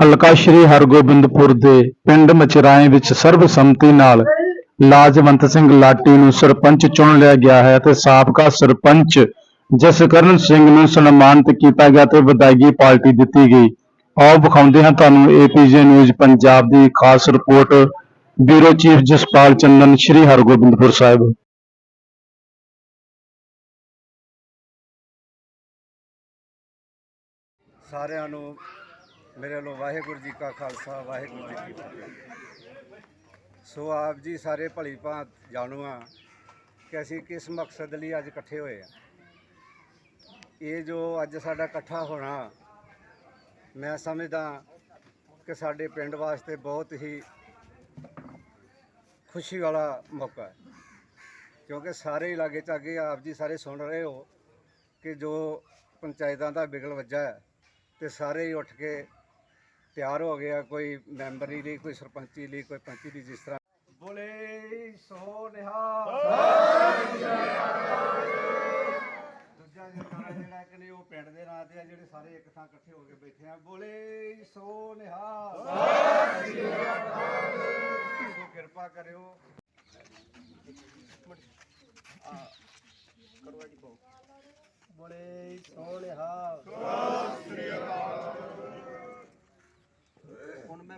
ਹਲਕਾ ਸ਼੍ਰੀ ਹਰਗੋਬਿੰਦਪੁਰ ਦੇ ਪਿੰਡ ਮਚਰਾਏ ਵਿੱਚ ਸਰਬਸੰਮਤੀ ਨਾਲ ਲਾਜਵੰਤ ਸਿੰਘ ਲਾਟੀ ਨੂੰ ਸਰਪੰਚ ਚੁਣ ਲਿਆ ਗਿਆ ਹੈ ਤੇ ਸਾਬਕਾ ਸਰਪੰਚ ਜਸਕਰਨ ਸਿੰਘ ਨੂੰ ਸਨਮਾਨਿਤ ਕੀਤਾ ਗਿਆ ਤੇ ਵਿਦਾਇਗੀ ਪਾਰਟੀ ਦਿੱਤੀ ਗਈ। ਆਓ ਵਿਖਾਉਂਦੇ ਹਾਂ ਤੁਹਾਨੂੰ ਏਪੀਜੇ ਨਿਊਜ਼ ਪੰਜਾਬ ਦੀ ਖਾਸ report. Bureau chief Jaspal Chandan, Shri Hargobindpur Sahib. ਸਾਰਿਆਂ ਨੂੰ ਮੇਰੇ ਵੱਲੋਂ ਵਾਹਿਗੁਰੂ ਜੀ ਕਾ ਖਾਲਸਾ, ਵਾਹਿਗੁਰੂ ਜੀ ਕੀ ਫਤਿਹ। ਸੋ ਆਪ ਜੀ ਸਾਰੇ ਭਲੀ ਭਾਂਤ ਜਾਣੂ ਆ ਕਿ ਅਸੀਂ ਕਿਸ ਮਕਸਦ ਲਈ ਅੱਜ ਇਕੱਠੇ ਹੋਏ ਆ। ਇਹ ਜੋ ਅੱਜ ਸਾਡਾ ਇਕੱਠਾ ਹੋਣਾ, ਮੈਂ ਸਮਝਦਾ ਕਿ ਸਾਡੇ ਪਿੰਡ ਵਾਸਤੇ ਬਹੁਤ ਹੀ ਖੁਸ਼ੀ ਵਾਲਾ ਮੌਕਾ ਹੈ। ਕਿਉਂਕਿ ਸਾਰੇ ਇਲਾਕੇ ਚ ਅੱਗੇ ਆਪ ਜੀ ਸਾਰੇ ਸੁਣ ਰਹੇ ਹੋ ਕਿ ਜੋ ਪੰਚਾਇਤਾਂ ਦਾ ਬਿਗਲ ਵੱਜਾ ਹੈ ਤੇ ਸਾਰੇ ਹੀ ਉੱਠ ਕੇ ਤਿਆਰ ਹੋ ਗਿਆ ਕੋਈ ਮੈਂਬਰੀ ਲਈ, ਕੋਈ ਸਰਪੰਚੀ ਲਈ, ਕੋਈ ਪੰਚੀ ਲਈ, ਜਿਸ ਤਰ੍ਹਾਂ। ਬੋਲੇ ਸੋ ਨਿਹਾਲ। ਦੂਜਾ ਜਰਨਾਲਾ ਜਿਹੜਾ ਕਿ ਨੇ, ਉਹ ਪਿੰਡ ਦੇ ਨਾਂ ਤੇ ਆ, ਜਿਹੜੇ ਸਾਰੇ ਇੱਕ ਥਾਂ ਇਕੱਠੇ ਹੋ ਕੇ ਬੈਠੇ ਆ। ਬੋਲੇ ਸੋ ਨਿਹਾਲ। ਸੋ ਕਿਰਪਾ ਕਰਿਓ। ਕਰਵਾ ਜੀ ਬੋਲੇ ਸੋ ਨਿਹਾਲ। ਹੁਣ ਮੈਂ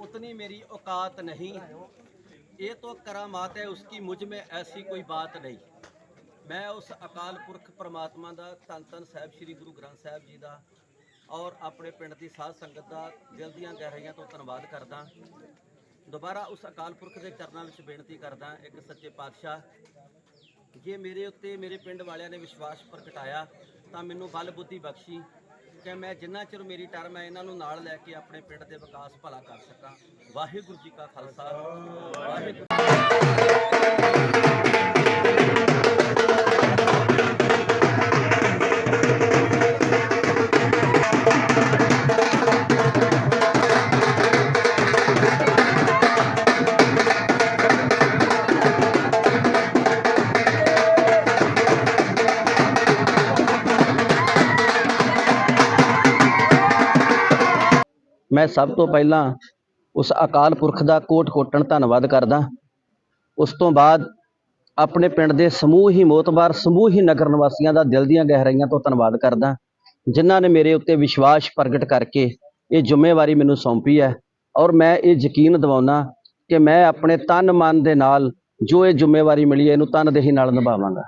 उतनी मेरी औकात नहीं। ये तो करामात है उसकी मुझ में ऐसी कोई बात नहीं ਮੈਂ ਉਸ ਅਕਾਲ ਪੁਰਖ ਪ੍ਰਮਾਤਮਾ ਦਾ ਧੰਨ ਧੰਨ ਸਾਹਿਬ ਸ੍ਰੀ ਗੁਰੂ ਗ੍ਰੰਥ ਸਾਹਿਬ ਜੀ ਦਾ ਔਰ ਆਪਣੇ ਪਿੰਡ ਦੀ ਸਾਧ ਸੰਗਤ ਦਾ ਦਿਲ ਦੀਆਂ ਗਹਿਰਾਈਆਂ ਤੋਂ ਧੰਨਵਾਦ ਕਰਦਾ ਦੁਬਾਰਾ ਉਸ ਅਕਾਲ ਪੁਰਖ ਦੇ ਚਰਨਾਂ ਵਿੱਚ ਬੇਨਤੀ ਕਰਦਾ ਇੱਕ ਸੱਚੇ ਪਾਤਸ਼ਾਹ ਜੇ ਮੇਰੇ ਉੱਤੇ ਮੇਰੇ ਪਿੰਡ ਵਾਲਿਆਂ ਨੇ ਵਿਸ਼ਵਾਸ ਪ੍ਰਗਟਾਇਆ ਤਾਂ ਮੈਨੂੰ ਬਲ ਬੁੱਧੀ ਬਖਸ਼ੀ ਕਿ ਮੈਂ ਜਿੰਨਾ ਚਿਰ ਮੇਰੀ ਟਰਮ ਹੈ, ਇਹਨਾਂ ਨੂੰ ਨਾਲ ਲੈ ਕੇ ਆਪਣੇ ਪਿੰਡ ਦੇ ਵਿਕਾਸ ਭਲਾ ਕਰ ਸਕਾਂ। ਵਾਹਿਗੁਰੂ ਜੀ ਕਾ ਖਾਲਸਾ। ਵਾਹਿਗੁਰੂ ਮੈਂ ਸਭ ਤੋਂ ਪਹਿਲਾਂ ਉਸ ਅਕਾਲ ਪੁਰਖ ਦਾ ਕੋਟ ਕੋਟਣ ਧੰਨਵਾਦ ਕਰਦਾ। ਉਸ ਤੋਂ ਬਾਅਦ ਆਪਣੇ ਪਿੰਡ ਦੇ ਸਮੂਹ ਹੀ ਮੋਤਬਾਰ, ਸਮੂਹ ਹੀ ਨਗਰ ਨਿਵਾਸੀਆਂ ਦਾ ਦਿਲ ਦੀਆਂ ਗਹਿਰਾਈਆਂ ਤੋਂ ਧੰਨਵਾਦ ਕਰਦਾ, ਜਿਨ੍ਹਾਂ ਨੇ ਮੇਰੇ ਉੱਤੇ ਵਿਸ਼ਵਾਸ ਪ੍ਰਗਟ ਕਰਕੇ ਇਹ ਜ਼ਿੰਮੇਵਾਰੀ ਮੈਨੂੰ ਸੌਂਪੀ ਹੈ। ਔਰ ਮੈਂ ਇਹ ਯਕੀਨ ਦਿਵਾਉਣਾ ਕਿ ਮੈਂ ਆਪਣੇ ਤਨ ਮਨ ਦੇ ਨਾਲ ਜੋ ਇਹ ਜ਼ਿੰਮੇਵਾਰੀ ਮਿਲੀ ਹੈ, ਇਹਨੂੰ ਤਨਦੇਹੀ ਨਾਲ ਨਿਭਾਵਾਂਗਾ।